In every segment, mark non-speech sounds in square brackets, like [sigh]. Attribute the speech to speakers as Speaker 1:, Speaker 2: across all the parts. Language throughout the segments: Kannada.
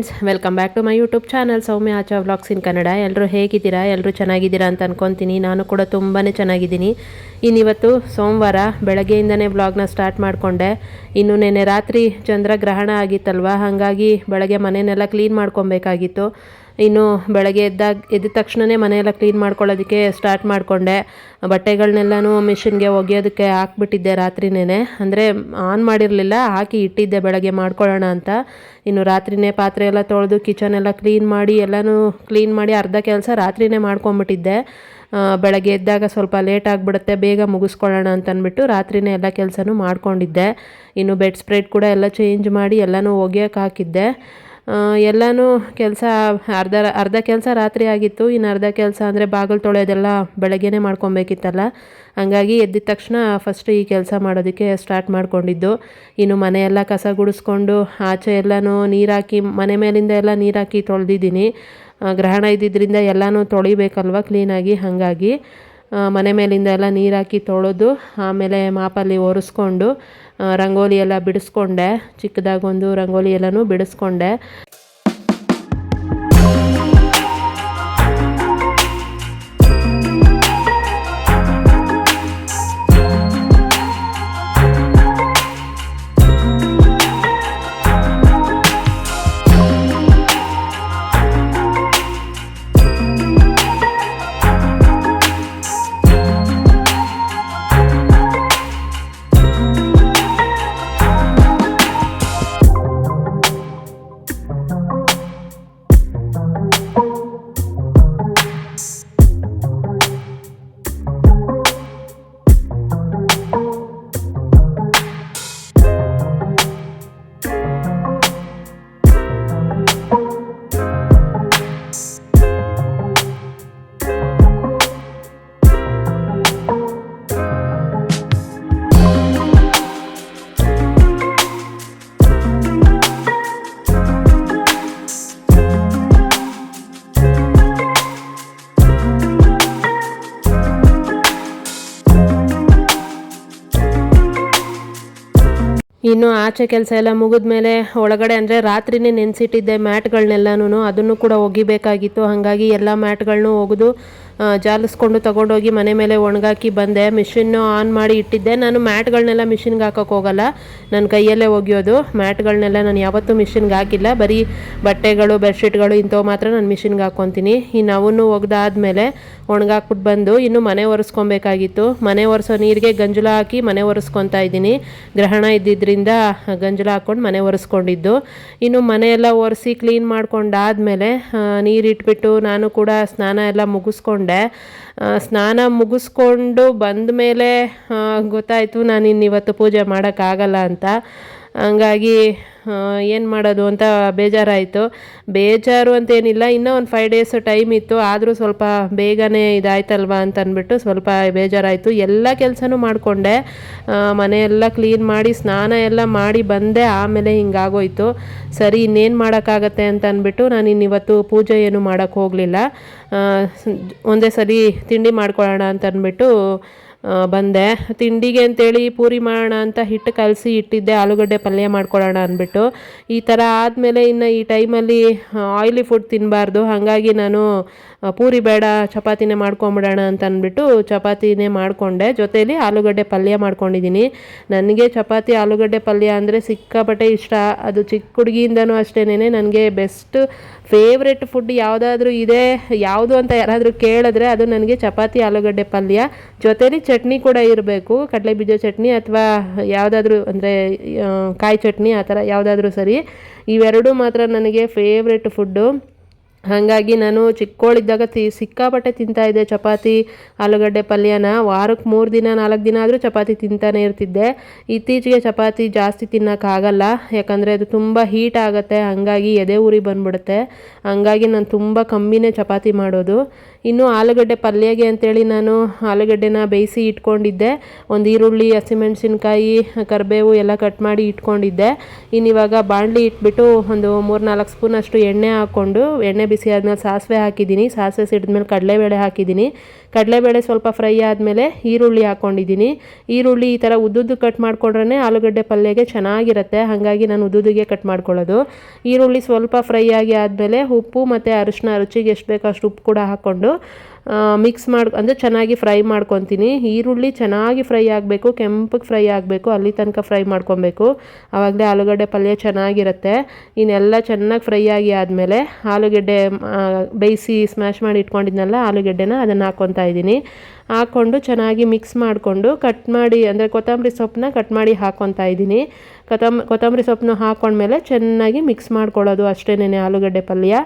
Speaker 1: Friends, welcome back to my YouTube channel. Soumya Acha vlogs in Kannada. ಎಲ್ಲರೂ ಹೇಗಿದ್ದೀರಾ? ಎಲ್ಲರೂ ಚೆನ್ನಾಗಿದ್ದೀರಾ ಅಂತ ಅನ್ಕೊತೀನಿ. ನಾನು ಕೂಡ ತುಂಬಾ ಚೆನ್ನಾಗಿದ್ದೀನಿ. ಇನ್ನಿವತ್ತು ಸೋಮವಾರ ಬೆಳಗ್ಗೆಯಿಂದನೇ ವ್ಲಾಗ್ನ ಸ್ಟಾರ್ಟ್ ಮಾಡಿಕೊಂಡೆ. ಇನ್ನು ನೆನ್ನೆ ರಾತ್ರಿ ಚಂದ್ರಗ್ರಹಣ ಆಗಿತ್ತಲ್ವ? ಹಾಗಾಗಿ ಬೆಳಗ್ಗೆ ಮನೆಯನ್ನೆಲ್ಲ ಕ್ಲೀನ್ ಮಾಡ್ಕೊಬೇಕಾಗಿತ್ತು. ಇನ್ನು ಬೆಳಗ್ಗೆ ಎದ್ದಾಗ ಎದ್ದ ತಕ್ಷಣವೇ ಮನೆಯೆಲ್ಲ ಕ್ಲೀನ್ ಮಾಡ್ಕೊಳ್ಳೋದಕ್ಕೆ ಸ್ಟಾರ್ಟ್ ಮಾಡಿಕೊಂಡೆ. ಬಟ್ಟೆಗಳನ್ನೆಲ್ಲನೂ ಮಿಷಿನ್ಗೆ ಒಗೆಯೋದಕ್ಕೆ ಹಾಕ್ಬಿಟ್ಟಿದ್ದೆ ರಾತ್ರಿನೇ ಅಂದರೆ ಆನ್ ಮಾಡಿರಲಿಲ್ಲ, ಹಾಕಿ ಇಟ್ಟಿದ್ದೆ ಬೆಳಗ್ಗೆ ಮಾಡ್ಕೊಳ್ಳೋಣ ಅಂತ. ಇನ್ನು ರಾತ್ರಿನೇ ಪಾತ್ರೆ ಎಲ್ಲ ತೊಳೆದು ಕಿಚನ್ ಎಲ್ಲ ಕ್ಲೀನ್ ಮಾಡಿ, ಎಲ್ಲನೂ ಕ್ಲೀನ್ ಮಾಡಿ ಅರ್ಧ ಕೆಲಸ ರಾತ್ರಿನೇ ಮಾಡ್ಕೊಂಬಿಟ್ಟಿದ್ದೆ. ಬೆಳಗ್ಗೆ ಎದ್ದಾಗ ಸ್ವಲ್ಪ ಲೇಟ್ ಆಗಿಬಿಡುತ್ತೆ, ಬೇಗ ಮುಗಿಸ್ಕೊಳ್ಳೋಣ ಅಂತ ಅಂದ್ಬಿಟ್ಟು ರಾತ್ರಿನೇ ಎಲ್ಲ ಕೆಲಸನೂ ಮಾಡ್ಕೊಂಡಿದ್ದೆ. ಇನ್ನು ಬೆಡ್ ಸ್ಪ್ರೆಡ್ ಕೂಡ ಎಲ್ಲ ಚೇಂಜ್ ಮಾಡಿ ಎಲ್ಲನೂ ಒಗೆಯೋಕೆ ಹಾಕಿದ್ದೆ. ಎಲ್ಲನೂ ಕೆಲಸ ಅರ್ಧ ಅರ್ಧ ಕೆಲಸ ರಾತ್ರಿ ಆಗಿತ್ತು ಇನ್ನು ಅರ್ಧ ಕೆಲಸ ಅಂದರೆ ಬಾಗಿಲು ತೊಳೆಯೋದೆಲ್ಲ ಬೆಳಗ್ಗೆನೇ ಮಾಡ್ಕೊಬೇಕಿತ್ತಲ್ಲ. ಹಂಗಾಗಿ ಎದ್ದಿದ ತಕ್ಷಣ ಫಸ್ಟ್ ಈ ಕೆಲಸ ಮಾಡೋದಕ್ಕೆ ಸ್ಟಾರ್ಟ್ ಮಾಡ್ಕೊಂಡಿದ್ದು. ಇನ್ನು ಮನೆಯೆಲ್ಲ ಕಸ ಗುಡಿಸ್ಕೊಂಡು ಆಚೆ ಎಲ್ಲನೂ ನೀರಾಕಿ, ಮನೆ ಮೇಲಿಂದ ಎಲ್ಲ ನೀರಾಕಿ ತೊಳೆದಿದ್ದೀನಿ. ಗ್ರಹಣ ಇದ್ದಿದ್ದರಿಂದ ಎಲ್ಲನೂ ತೊಳಿಬೇಕಲ್ವ ಕ್ಲೀನಾಗಿ ಹಾಗಾಗಿ ಮನೆ ಮೇಲಿಂದ ಎಲ್ಲ ನೀರಾಕಿ ತೊಳೆದು, ಆಮೇಲೆ ಮಾಪಲ್ಲಿ ಒರೆಸ್ಕೊಂಡು ರಂಗೋಲಿ ಎಲ್ಲ ಬಿಡಿಸ್ಕೊಂಡೆ. ಚಿಕ್ಕದಾಗೊಂದು ರಂಗೋಲಿ ಎಲ್ಲನೂ ಬಿಡಿಸ್ಕೊಂಡೆ. ಇನ್ನು ಆಚೆ ಕೆಲಸ ಎಲ್ಲ ಮುಗಿದ್ಮೇಲೆ ಒಳಗಡೆ ಅಂದರೆ ರಾತ್ರಿನೇ ನೆನೆಸಿಟ್ಟಿದ್ದೆ ಮ್ಯಾಟ್ಗಳನ್ನೆಲ್ಲನೂ ಅದನ್ನು ಕೂಡ ಒಗಿಬೇಕಾಗಿತ್ತು. ಹಾಗಾಗಿ ಎಲ್ಲ ಮ್ಯಾಟ್ಗಳನ್ನೂ ಒಗೆದು ಜಾಲಿಸ್ಕೊಂಡು ತಗೊಂಡೋಗಿ ಮನೆ ಮೇಲೆ ಒಣಗಾಕಿ ಬಂದೆ. ಮಿಷಿನ್ನು ಆನ್ ಮಾಡಿ ಇಟ್ಟಿದ್ದೆ. ನಾನು ಮ್ಯಾಟ್ಗಳನ್ನೆಲ್ಲ ಮಿಷಿನ್ಗೆ ಹಾಕೋಕೆ ಹೋಗಲ್ಲ. ನನ್ನ ಕೈಯಲ್ಲೇ ಒಗೆಯೋದು. ಮ್ಯಾಟ್ಗಳನ್ನೆಲ್ಲ ನಾನು ಯಾವತ್ತೂ ಮಿಷಿನ್ಗೆ ಹಾಕಿಲ್ಲ. ಬರೀ ಬಟ್ಟೆಗಳು ಬೆಡ್ಶೀಟ್ಗಳು ಇಂಥವು ಮಾತ್ರ ನಾನು ಮಿಷಿನ್ಗೆ ಹಾಕ್ಕೊತೀನಿ ಇನ್ನು ಅವನ್ನು ಒಗ್ದಾದ್ಮೇಲೆ ಒಣಗಾಕ್ಬಿಟ್ಟು ಬಂದು ಇನ್ನು ಮನೆ ಒರೆಸ್ಕೊಬೇಕಾಗಿತ್ತು. ಮನೆ ಒರೆಸೋ ನೀರಿಗೆ ಗಂಜಲ ಹಾಕಿ ಮನೆ ಒರೆಸ್ಕೊತಾ ಇದ್ದೀನಿ. ಗ್ರಹಣ ಇದ್ದಿದ್ದರಿಂದ ಗಂಜಲ ಹಾಕ್ಕೊಂಡು ಮನೆ ಒರೆಸ್ಕೊಂಡಿದ್ದು. ಇನ್ನು ಮನೆಯೆಲ್ಲ ಒರೆಸಿ ಕ್ಲೀನ್ ಮಾಡ್ಕೊಂಡಾದ್ಮೇಲೆ ನೀರಿಟ್ಬಿಟ್ಟು ನಾನು ಕೂಡ ಸ್ನಾನ ಎಲ್ಲ ಮುಗಿಸ್ಕೊಂಡೆ. ಆ, ಸ್ನಾನ ಮುಗಿಸ್ಕೊಂಡು ಬಂದ ಮೇಲೆ ಗೊತ್ತಾಯಿತು ನಾನು ಇನ್ನಿವತ್ತು ಪೂಜೆ ಮಾಡೋಕ್ಕಾಗಲ್ಲ ಅಂತ. ಹಂಗಾಗಿ ಏನು ಮಾಡೋದು ಅಂತ ಬೇಜಾರಾಯಿತು. ಬೇಜಾರು ಅಂತೇನಿಲ್ಲ, ಇನ್ನೂ ಒಂದು ಫೈವ್ ಡೇಸ್ ಟೈಮ್ ಇತ್ತು, ಆದರೂ ಸ್ವಲ್ಪ ಬೇಗನೆ ಇದಾಯ್ತಲ್ವ ಅಂತ ಅಂದ್ಬಿಟ್ಟು ಸ್ವಲ್ಪ ಬೇಜಾರಾಯಿತು. ಎಲ್ಲ ಕೆಲಸನೂ ಮಾಡಿಕೊಂಡೆ. ಮನೆಯೆಲ್ಲ ಕ್ಲೀನ್ ಮಾಡಿ, ಸ್ನಾನ ಎಲ್ಲ ಮಾಡಿ ಬಂದೆ, ಆಮೇಲೆ ಹಿಂಗಾಗೋಯ್ತು. ಸರಿ, ಇನ್ನೇನು ಮಾಡೋಕ್ಕಾಗತ್ತೆ ಅಂತ ಅಂದ್ಬಿಟ್ಟು ನಾನು ಇನ್ನಿವತ್ತು ಪೂಜೆ ಏನು ಮಾಡೋಕ್ಕೆ ಹೋಗಲಿಲ್ಲ. ಒಂದೇ ಸರಿ ತಿಂಡಿ ಮಾಡ್ಕೊಳ್ಳೋಣ ಅಂತ ಅಂದ್ಬಿಟ್ಟು ಬಂದೆ. ತಿಂಡಿಗೆ ಅಂತೇಳಿ ಪೂರಿ ಮಾಡೋಣ ಅಂತ ಹಿಟ್ಟು ಕಲಸಿ ಇಟ್ಟಿದ್ದೆ. ಆಲೂಗಡ್ಡೆ ಪಲ್ಯ ಮಾಡ್ಕೊಳ್ಳೋಣ ಅಂದ್ಬಿಟ್ಟು. ಈ ಥರ ಆದಮೇಲೆ ಇನ್ನು ಈ ಟೈಮಲ್ಲಿ ಆಯಿಲಿ ಫುಡ್ ತಿನ್ನಬಾರ್ದು ಹಾಗಾಗಿ ನಾನು ಪೂರಿ ಬೇಡ, ಚಪಾತಿನೇ ಮಾಡ್ಕೊಂಬಿಡೋಣ ಅಂತ ಅಂದ್ಬಿಟ್ಟು ಚಪಾತಿನೇ ಮಾಡಿಕೊಂಡೆ. ಜೊತೇಲಿ ಆಲೂಗಡ್ಡೆ ಪಲ್ಯ ಮಾಡ್ಕೊಂಡಿದ್ದೀನಿ. ನನಗೆ ಚಪಾತಿ ಆಲೂಗಡ್ಡೆ ಪಲ್ಯ ಅಂದರೆ ಸಿಕ್ಕಾಪಟ್ಟೆ ಇಷ್ಟ. ಅದು ಚಿಕ್ಕ ಹುಡುಗಿಯಿಂದನೂ ಅಷ್ಟೇನೆ ನನಗೆ ಬೆಸ್ಟ್ ಫೇವ್ರೆಟ್ ಫುಡ್ ಯಾವುದಾದ್ರೂ ಇದೆ. ಯಾವುದು ಅಂತ ಯಾರಾದರೂ ಕೇಳಿದ್ರೆ ಅದು ನನಗೆ ಚಪಾತಿ ಆಲೂಗಡ್ಡೆ ಪಲ್ಯ. ಜೊತೇಲಿ ಚಟ್ನಿ ಕೂಡ ಇರಬೇಕು. ಕಡಲೆ ಬೀಜ ಚಟ್ನಿ ಅಥವಾ ಯಾವುದಾದ್ರೂ ಅಂದರೆ ಕಾಯಿ ಚಟ್ನಿ ಆ ಥರ ಯಾವುದಾದ್ರೂ ಸರಿ. ಇವೆರಡೂ ಮಾತ್ರ ನನಗೆ ಫೇವ್ರೆಟ್ ಫುಡ್ಡು. ಹಾಗಾಗಿ ನಾನು ಚಿಕ್ಕವಳಿದ್ದಾಗ ತಿ, ಸಿಕ್ಕಾಪಟ್ಟೆ ತಿಂತಾಯಿದ್ದೆ ಚಪಾತಿ, ಆಲೂಗಡ್ಡೆ, ಪಲ್ಯನ. ವಾರಕ್ಕೆ ಮೂರು ದಿನ, ನಾಲ್ಕು ದಿನ ಆದರೂ ಚಪಾತಿ ತಿಂತಾನೆ ಇರ್ತಿದ್ದೆ. ಇತ್ತೀಚೆಗೆ ಚಪಾತಿ ಜಾಸ್ತಿ ತಿನ್ನೋಕ್ಕಾಗಲ್ಲ ಯಾಕಂದರೆ ಅದು ತುಂಬ ಹೀಟ್ ಆಗುತ್ತೆ. ಹಾಗಾಗಿ ಎದೆ ಉರಿ ಬಂದ್ಬಿಡುತ್ತೆ. ಹಂಗಾಗಿ ನಾನು ತುಂಬ ಕಮ್ಮಿನೇ ಚಪಾತಿ ಮಾಡೋದು. ಇನ್ನು ಆಲೂಗಡ್ಡೆ ಪಲ್ಯಗೆ ಅಂತೇಳಿ ನಾನು ಆಲೂಗಡ್ಡೆನ ಬೇಯಿಸಿ ಇಟ್ಕೊಂಡಿದ್ದೆ. ಒಂದು ಈರುಳ್ಳಿ ಹಸಿಮೆಣಸಿನ್ಕಾಯಿ ಕರಿಬೇವು ಎಲ್ಲ ಕಟ್ ಮಾಡಿ ಇಟ್ಕೊಂಡಿದ್ದೆ. ಇನ್ನು ಇವಾಗ ಬಾಣಲಿ ಇಟ್ಬಿಟ್ಟು ಒಂದು ಮೂರು ನಾಲ್ಕು ಸ್ಪೂನ್ ಅಷ್ಟು ಎಣ್ಣೆ ಹಾಕ್ಕೊಂಡು, ಎಣ್ಣೆ ಬಿಸಿ ಆದಮೇಲೆ ಸಾಸಿವೆ ಹಾಕಿದ್ದೀನಿ. ಸಾಸಿವೆ ಸಿಡಿದ್ಮೇಲೆ ಕಡಲೆಬೇಳೆ ಹಾಕಿದ್ದೀನಿ. ಕಡಲೆಬೇಳೆ ಸ್ವಲ್ಪ ಫ್ರೈ ಆದಮೇಲೆ ಈರುಳ್ಳಿ ಹಾಕ್ಕೊಂಡಿದ್ದೀನಿ. ಈರುಳ್ಳಿ ಈ ಥರ ಉದ್ದುದ್ದು ಕಟ್ ಮಾಡ್ಕೊಂಡ್ರೆ ಆಲೂಗಡ್ಡೆ ಪಲ್ಯಗೆ ಚೆನ್ನಾಗಿರುತ್ತೆ. ಹಾಗಾಗಿ ನಾನು ಉದ್ದುದಿಗೆ ಕಟ್ ಮಾಡ್ಕೊಳ್ಳೋದು. ಈರುಳ್ಳಿ ಸ್ವಲ್ಪ ಫ್ರೈ ಆಗಿ ಆದಮೇಲೆ ಉಪ್ಪು ಮತ್ತು ಅರಿಶಿನ ರುಚಿಗೆ ಎಷ್ಟು ಬೇಕೋ ಅಷ್ಟು ಉಪ್ಪು ಕೂಡ ಹಾಕ್ಕೊಂಡು ಮಿಕ್ಸ್ ಮಾಡಿ, ಅಂದರೆ ಚೆನ್ನಾಗಿ ಫ್ರೈ ಮಾಡ್ಕೊತೀನಿ. ಈರುಳ್ಳಿ ಚೆನ್ನಾಗಿ ಫ್ರೈ ಆಗಬೇಕು, ಕೆಂಪಗೆ ಫ್ರೈ ಆಗಬೇಕು, ಅಲ್ಲಿ ತನಕ ಫ್ರೈ ಮಾಡ್ಕೊಬೇಕು. ಆವಾಗಲೇ ಆಲೂಗಡ್ಡೆ ಪಲ್ಯ ಚೆನ್ನಾಗಿರುತ್ತೆ. ಇನ್ನೆಲ್ಲ ಚೆನ್ನಾಗಿ ಫ್ರೈ ಆಗಿ ಆದಮೇಲೆ ಆಲೂಗಡ್ಡೆ ಬೇಯಿಸಿ ಸ್ಮ್ಯಾಶ್ ಮಾಡಿ ಇಟ್ಕೊಂಡಿದ್ನಲ್ಲ, ಆಲೂಗಡ್ಡೆನ ಅದನ್ನು ಹಾಕ್ಕೊತಾ ಇದ್ದೀನಿ. ಹಾಕ್ಕೊಂಡು ಚೆನ್ನಾಗಿ ಮಿಕ್ಸ್ ಮಾಡಿಕೊಂಡು ಕಟ್ ಮಾಡಿ, ಅಂದರೆ ಕೊತ್ತಂಬರಿ ಸೊಪ್ಪನ್ನ ಕಟ್ ಮಾಡಿ ಹಾಕ್ಕೊತಾ ಇದ್ದೀನಿ. ಕೊತ್ತಂಬ ಕೊತ್ತಂಬರಿ ಸೊಪ್ಪನ್ನ ಹಾಕ್ಕೊಂಡ್ಮೇಲೆ ಚೆನ್ನಾಗಿ ಮಿಕ್ಸ್ ಮಾಡ್ಕೊಳ್ಳೋದು ಅಷ್ಟೇನೆ ಆಲೂಗಡ್ಡೆ ಪಲ್ಯ.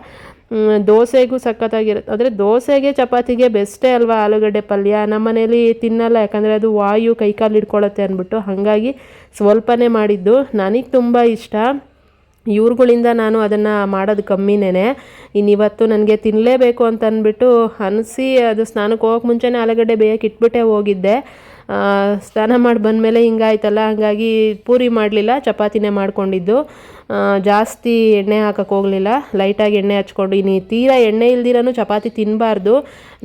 Speaker 1: ದೋಸೆಗೂ ಸಖತ್ತಾಗಿರುತ್ತೆ. ಅಂದರೆ ದೋಸೆಗೆ ಚಪಾತಿಗೆ ಬೆಸ್ಟೇ ಅಲ್ವಾ ಆಲೂಗಡ್ಡೆ ಪಲ್ಯ? ನಮ್ಮ ಮನೇಲಿ ತಿನ್ನಲ್ಲ, ಯಾಕಂದರೆ ಅದು ವಾಯು ಕೈಕಾಲು ಹಿಡ್ಕೊಳ್ಳುತ್ತೆ ಅಂದ್ಬಿಟ್ಟು. ಹಾಗಾಗಿ ಸ್ವಲ್ಪನೇ ಮಾಡಿದ್ದು. ನನಗೆ ತುಂಬ ಇಷ್ಟ. ಇವ್ರುಗಳಿಂದ ನಾನು ಅದನ್ನು ಮಾಡೋದು ಕಮ್ಮಿನೇ ಇನ್ನಿವತ್ತು ನನಗೆ ತಿನ್ನಲೇಬೇಕು ಅಂತ ಅಂದ್ಬಿಟ್ಟು ಅನಿಸಿ ಅದು ಸ್ನಾನಕ್ಕೆ ಹೋಗೋಕೆ ಮುಂಚೆನೇ ಆಲೂಗಡ್ಡೆ ಬೇಯಕ್ಕೆ ಇಟ್ಬಿಟ್ಟೆ ಹೋಗಿದ್ದೆ. ಸ್ನಾನ ಮಾಡಿ ಬಂದಮೇಲೆ ಹಿಂಗಾಯ್ತಲ್ಲ, ಹಾಗಾಗಿ ಪೂರಿ ಮಾಡಲಿಲ್ಲ, ಚಪಾತಿನೇ ಮಾಡ್ಕೊಂಡಿದ್ದು. ಜಾಸ್ತಿ ಎಣ್ಣೆ ಹಾಕಕ್ಕೆ ಹೋಗಲಿಲ್ಲ. ಲೈಟಾಗಿ ಎಣ್ಣೆ ಹಚ್ಕೊಂಡು, ಇನ್ನು ತೀರಾ ಎಣ್ಣೆ ಇಲ್ದಿರೋನು ಚಪಾತಿ ತಿನ್ನಬಾರ್ದು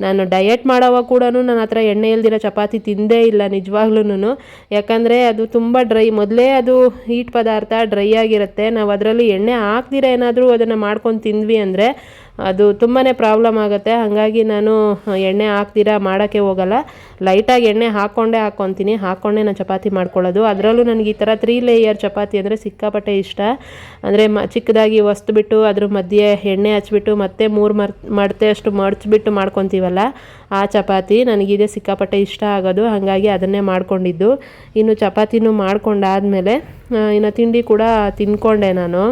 Speaker 1: ನಾನು ಡಯಟ್ ಮಾಡೋವಾಗ ಕೂಡ ನನ್ನ ಹತ್ರ ಎಣ್ಣೆ ಇಲ್ದಿರೋ ಚಪಾತಿ ತಿಂದೇ ಇಲ್ಲ ನಿಜವಾಗ್ಲೂ ಯಾಕಂದರೆ ಅದು ತುಂಬ ಡ್ರೈ ಮೊದಲೇ ಅದು ಹೀಟ್ ಪದಾರ್ಥ ಡ್ರೈ ಆಗಿರುತ್ತೆ. ನಾವು ಅದರಲ್ಲಿ ಎಣ್ಣೆ ಹಾಕ್ದಿರ ಏನಾದರೂ ಅದನ್ನು ಮಾಡ್ಕೊಂಡು ತಿಂದ್ವಿ ಅಂದರೆ ಅದು ತುಂಬಾ ಪ್ರಾಬ್ಲಮ್ ಆಗುತ್ತೆ. ಹಾಗಾಗಿ ನಾನು ಎಣ್ಣೆ ಹಾಕ್ತೀರಾ, ಮಾಡೋಕ್ಕೆ ಹೋಗಲ್ಲ. ಲೈಟಾಗಿ ಎಣ್ಣೆ ಹಾಕ್ಕೊಂಡೇ ಹಾಕ್ಕೊತೀನಿ. ಹಾಕ್ಕೊಂಡೇ ನಾನು ಚಪಾತಿ ಮಾಡ್ಕೊಳ್ಳೋದು. ಅದರಲ್ಲೂ ನನಗೆ ಈ ಥರ ತ್ರೀ ಲೇಯರ್ ಚಪಾತಿ ಅಂದರೆ ಸಿಕ್ಕಾಪಟ್ಟೆ ಇಷ್ಟ. ಅಂದರೆ ಮ, ಚಿಕ್ಕದಾಗಿ ಬಿಟ್ಟು, ಅದ್ರ ಮಧ್ಯೆ ಎಣ್ಣೆ ಹಚ್ಬಿಟ್ಟು, ಮತ್ತೆ ಮೂರು ಮರ್, ಮಡತೆ ಅಷ್ಟು ಮಡಚ್ಬಿಟ್ಟು ಮಾಡ್ಕೊತೀವಲ್ಲ, ಆ ಚಪಾತಿ ನನಗಿದೆ ಸಿಕ್ಕಾಪಟ್ಟೆ ಇಷ್ಟ ಆಗೋದು. ಹಾಗಾಗಿ ಅದನ್ನೇ ಮಾಡ್ಕೊಂಡಿದ್ದು. ಇನ್ನು ಚಪಾತಿನೂ ಮಾಡ್ಕೊಂಡಾದಮೇಲೆ ಇನ್ನು ತಿಂಡಿ ಕೂಡ ತಿಂದ್ಕೊಂಡೆ ನಾನು.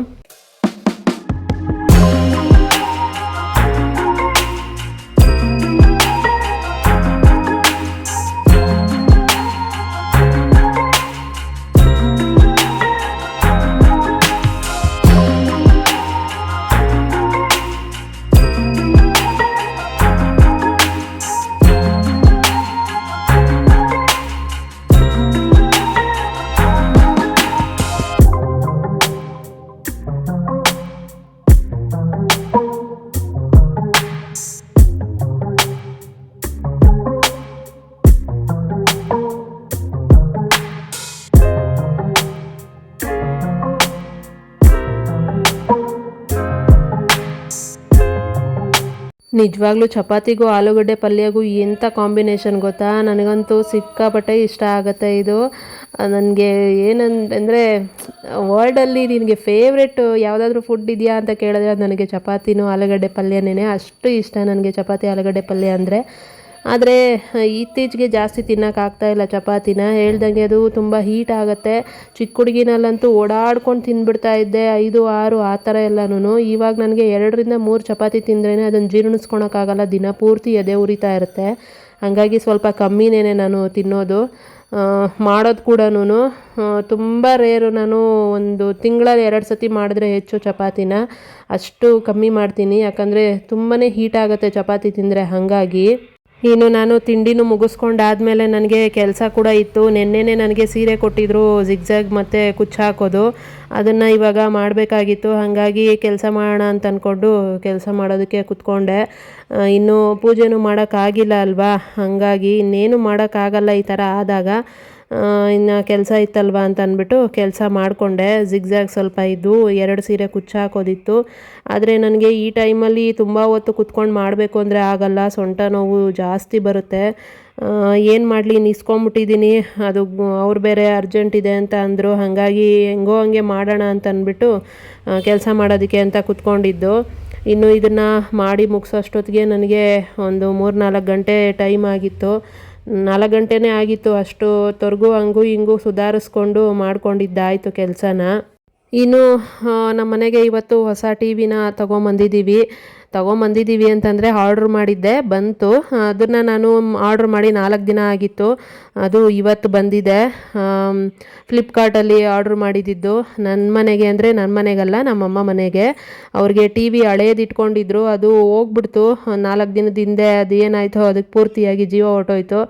Speaker 1: ನಿಜವಾಗ್ಲೂ ಚಪಾತಿಗೂ, ಆಲೂಗಡ್ಡೆ ಪಲ್ಯಗೂ ಎಂಥ ಕಾಂಬಿನೇಷನ್ ಗೊತ್ತಾ? ನನಗಂತೂ ಸಿಕ್ಕಾಪಟ್ಟೆ ಇಷ್ಟ ಆಗುತ್ತೆ ಇದು. ನನಗೆ ಏನಂತ ಅಂದರೆ ವರ್ಲ್ಡಲ್ಲಿ ನಿನಗೆ ಫೇವ್ರೆಟ್ ಯಾವುದಾದ್ರೂ ಫುಡ್ ಇದೆಯಾ ಅಂತ ಕೇಳಿದ್ರೆ ನನಗೆ ಚಪಾತಿನೂ, ಆಲೂಗಡ್ಡೆ ಪಲ್ಯನೇ ಅಷ್ಟು ಇಷ್ಟ ನನಗೆ ಚಪಾತಿ, ಆಲೂಗಡ್ಡೆ ಪಲ್ಯ ಅಂದರೆ. ಆದರೆ, ಇತ್ತೀಚೆಗೆ ಜಾಸ್ತಿ ತಿನ್ನೋಕ್ಕಾಗ್ತಾ ಇಲ್ಲ ಚಪಾತಿನ. ಹೇಳ್ದಂಗೆ ಅದು ತುಂಬ ಹೀಟ್ ಆಗುತ್ತೆ. ಚಿಕ್ಕ ಹುಡುಗಿನಲ್ಲಂತೂ ಓಡಾಡ್ಕೊಂಡು ತಿಂದ್ಬಿಡ್ತಾ ಇದ್ದೆ. ಐದು, ಆರು, ಆ ಥರ ಎಲ್ಲನೂ ಇವಾಗ ನನಗೆ ಎರಡರಿಂದ ಮೂರು ಚಪಾತಿ ತಿಂದ್ರೇ ಅದನ್ನು ಜೀರ್ಣಿಸ್ಕೊಳಕ್ಕಾಗಲ್ಲ ದಿನ ಪೂರ್ತಿ ಎದೆ ಉರಿತಾ ಇರುತ್ತೆ. ಹಾಗಾಗಿ ಸ್ವಲ್ಪ ಕಮ್ಮಿನೇ ನಾನು ತಿನ್ನೋದು. ಮಾಡೋದು ಕೂಡ ತುಂಬ ರೇರು ನಾನು ಒಂದು ತಿಂಗಳಲ್ಲಿ ಎರಡು ಸತಿ ಮಾಡಿದ್ರೆ ಹೆಚ್ಚು ಚಪಾತಿನ. ಅಷ್ಟು ಕಮ್ಮಿ ಮಾಡ್ತೀನಿ. ಯಾಕಂದರೆ ತುಂಬಾ ಹೀಟ್ ಆಗುತ್ತೆ ಚಪಾತಿ ತಿಂದರೆ. ಹಾಗಾಗಿ ಇನ್ನು ನಾನು ತಿಂಡಿನೂ ಮುಗಿಸ್ಕೊಂಡಾದ್ಮೇಲೆ ನನಗೆ ಕೆಲಸ ಕೂಡ ಇತ್ತು. ನಿನ್ನೆನೇ ನನಗೆ ಸೀರೆ ಕೊಟ್ಟಿದ್ರು, ಜಿಗ್ಜಾಗ್ ಮತ್ತು ಕುಚ್ಚು ಹಾಕೋದು. ಅದನ್ನು ಇವಾಗ ಮಾಡಬೇಕಾಗಿತ್ತು. ಹಾಗಾಗಿ ಕೆಲಸ ಮಾಡೋಣ ಅಂತ ಅಂದ್ಕೊಂಡು ಕೆಲಸ ಮಾಡೋದಕ್ಕೆ ಕುತ್ಕೊಂಡೆ. ಇನ್ನು ಪೂಜೆನೂ ಮಾಡೋಕ್ಕಾಗಿಲ್ಲ ಅಲ್ವಾ? ಹಾಗಾಗಿ ಇನ್ನೇನು ಮಾಡೋಕ್ಕಾಗಲ್ಲ ಈ ಥರ ಆದಾಗ ಇನ್ನು ಕೆಲಸ ಇತ್ತಲ್ವ ಅಂತ ಅಂದ್ಬಿಟ್ಟು ಕೆಲಸ ಮಾಡಿಕೊಂಡೆ. ಜಿಗ್ಜಾಗ್ ಸ್ವಲ್ಪ ಇದ್ದು ಎರಡು ಸೀರೆ ಕುಚ್ಚು ಹಾಕೋದಿತ್ತು. ಆದರೆ ನನಗೆ ಈ ಟೈಮಲ್ಲಿ ತುಂಬ ಹೊತ್ತು ಕುತ್ಕೊಂಡು ಮಾಡಬೇಕು ಅಂದರೆ ಆಗಲ್ಲ. ಸೊಂಟ ನೋವು ಜಾಸ್ತಿ ಬರುತ್ತೆ. ಏನು ಮಾಡಲಿ? ನಿಸ್ಕೊಂಬಿಟ್ಟಿದ್ದೀನಿ ಅದು ಅವ್ರು ಬೇರೆ ಅರ್ಜೆಂಟ್ ಇದೆ ಅಂತ ಅಂದರು. ಹಾಗಾಗಿ ಹೆಂಗೋ ಹಂಗೆ ಮಾಡೋಣ ಅಂತ ಅಂದ್ಬಿಟ್ಟು ಕೆಲಸ ಮಾಡೋದಕ್ಕೆ ಅಂತ ಕುತ್ಕೊಂಡಿದ್ದು. ಇನ್ನು ಇದನ್ನು ಮಾಡಿ ಮುಗಿಸೋಷ್ಟೊತ್ತಿಗೆ ನನಗೆ ಒಂದು ಮೂರು ನಾಲ್ಕು ಗಂಟೆ ಟೈಮ್ ಆಗಿತ್ತು. ನಾಲ್ಕು ಗಂಟೆನೇ ಆಗಿತ್ತು ಅಷ್ಟು ತೊರ್ಗು ಹಂಗು ಹಿಂಗು ಸುಧಾರಿಸ್ಕೊಂಡು ಮಾಡ್ಕೊಂಡಿದ್ದಾಯಿತು ಕೆಲಸನ. ಇನ್ನು ನಮ್ಮ ಮನೆಗೆ ಇವತ್ತು ಹೊಸ ಟಿ ವಿನ ತೊಗೊಂಬಂದಿದ್ದೀವಿ. ತೊಗೊಂಬಂದಿದ್ದೀವಿ ಅಂತಂದರೆ ಆರ್ಡ್ರ್ ಮಾಡಿದ್ದೆ, ಬಂತು. ಅದನ್ನು ನಾನು ಆರ್ಡ್ರ್ ಮಾಡಿ ನಾಲ್ಕು ದಿನ ಆಗಿತ್ತು. ಅದು ಇವತ್ತು ಬಂದಿದೆ. ಫ್ಲಿಪ್ಕಾರ್ಟಲ್ಲಿ ಆರ್ಡ್ರ್ ಮಾಡಿದ್ದಿದ್ದು ನನ್ನ ಮನೆಗೆ ಅಂದರೆ ನನ್ನ ಮನೆಗಲ್ಲ, ನಮ್ಮಮ್ಮ ಮನೆಗೆ. ಅವ್ರಿಗೆ ಟಿ ವಿ ಹಳೇದು ಇಟ್ಕೊಂಡಿದ್ರು ಅದು ಹೋಗ್ಬಿಡ್ತು. ನಾಲ್ಕು ದಿನದ ಹಿಂದೆ ಅದು ಏನಾಯಿತು ಅದಕ್ಕೆ ಪೂರ್ತಿಯಾಗಿ ಜೀವ ಹೊರ್ಟೋಯ್ತು.